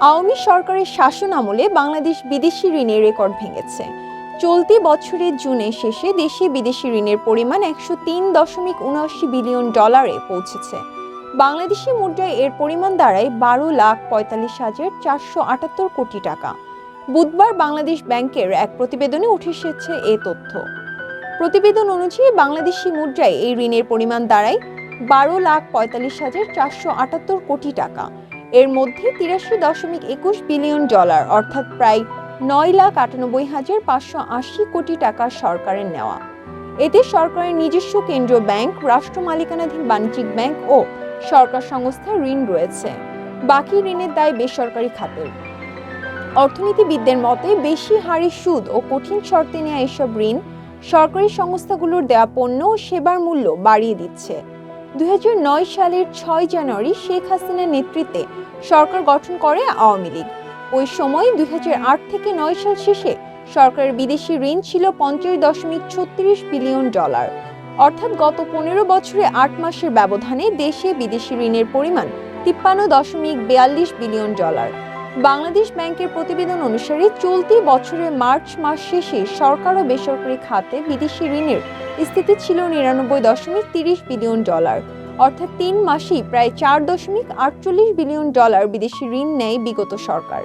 আওয়ামী সরকারের শাসন আমলে বাংলাদেশ বিদেশি ঋণের রেকর্ড ভেঙেছে। চলতি বছরের জুনে শেষে দেশে বিদেশি ঋণের পরিমাণ একশো তিন দশমিক উনআশি বিলিয়ন ডলারে পৌঁছেছে। বাংলাদেশি মুদ্রায় এর পরিমাণ দাঁড়ায় বারো লাখ পঁয়তাল্লিশ হাজার চারশো আটাত্তর কোটি টাকা। বুধবার বাংলাদেশ ব্যাংকের এক প্রতিবেদনে উঠে এসেছে এ তথ্য। প্রতিবেদন অনুযায়ী বাংলাদেশি মুদ্রায় এই ঋণের পরিমাণ দাঁড়ায় বারো লাখ পঁয়তাল্লিশ হাজার চারশো আটাত্তর কোটি টাকা। এর মধ্যে তিরাশি দশমিক একুশ বিলিয়ন ডলার, অর্থাৎ প্রায় নয় লাখ আটানব্বই হাজার পাঁচশো আশি কোটি টাকা সরকারের নেওয়া। এতে সরকারের নিজস্ব কেন্দ্রীয় ব্যাংক রাষ্ট্র মালিকানাধীন বাণিজ্যিক ব্যাংক ও সরকার সংস্থার ঋণ রয়েছে। বাকি ঋণের দায় বেসরকারি খাতের। অর্থনীতিবিদদের মতে, বেশি হারে সুদ ও কঠিন শর্তে নেওয়া এসব ঋণ সরকারি সংস্থাগুলোর দেওয়া পণ্য ও সেবার মূল্য বাড়িয়ে দিচ্ছে। দু হাজার নয় সালের ছয় জানুয়ারি শেখ হাসিনার নেতৃত্বে সরকার গঠন করে আওয়ামী লীগ। ওই সময় দুই হাজার আট থেকে নয় সাল শেষে সরকারের বিদেশি ঋণ ছিল পঞ্চাশ দশমিক ছত্রিশ বিলিয়ন ডলার। অর্থাৎ গত পনেরো বছরে আট মাসের ব্যবধানে দেশে বিদেশি ঋণের পরিমাণ তিপ্পান্ন দশমিক বিয়াল্লিশ বিলিয়ন ডলার। বাংলাদেশ ব্যাংকের প্রতিবেদন অনুসারে চলতি বছরের মার্চ মাস শেষে সরকার ও বেসরকারি খাতে বিদেশি ঋণের স্থিতি ছিল নিরানব্বই দশমিক তিরিশ বিলিয়ন ডলার। অর্থাৎ তিন মাসেই প্রায় চার দশমিক আটচল্লিশ বিলিয়ন ডলার বিদেশি ঋণ নেয় বিগত সরকার।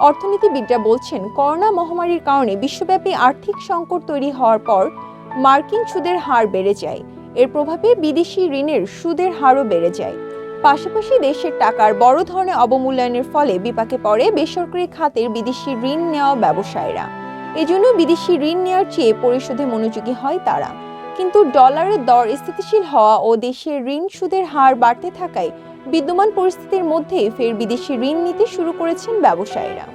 অর্থনীতিবিদরা বলছেন, করোনা মহামারীর কারণে বিশ্বব্যাপী আর্থিক সংকট তৈরি হওয়ার পর মার্কিন সুদের হার বেড়ে যায়। এর প্রভাবে বিদেশি ঋণের সুদের হারও বেড়ে যায়। পাশাপাশি দেশের টাকার বড় ধরনের অবমূল্যায়নের ফলে বিপাকে পড়ে বেসরকারি খাতের বিদেশি ঋণ নেওয়া ব্যবসায়ীরা। এজন্য বিদেশি ঋণ নেওয়ার চেয়ে পরিশোধে মনোযোগী হয় তারা। কিন্তু ডলারের দর স্থিতিশীল হওয়া ও দেশের ঋণ সুদের হার বাড়তে থাকায় বিদ্যমান পরিস্থিতির মধ্যেই ফের বিদেশি ঋণ নিতে শুরু করেছেন ব্যবসায়ীরা।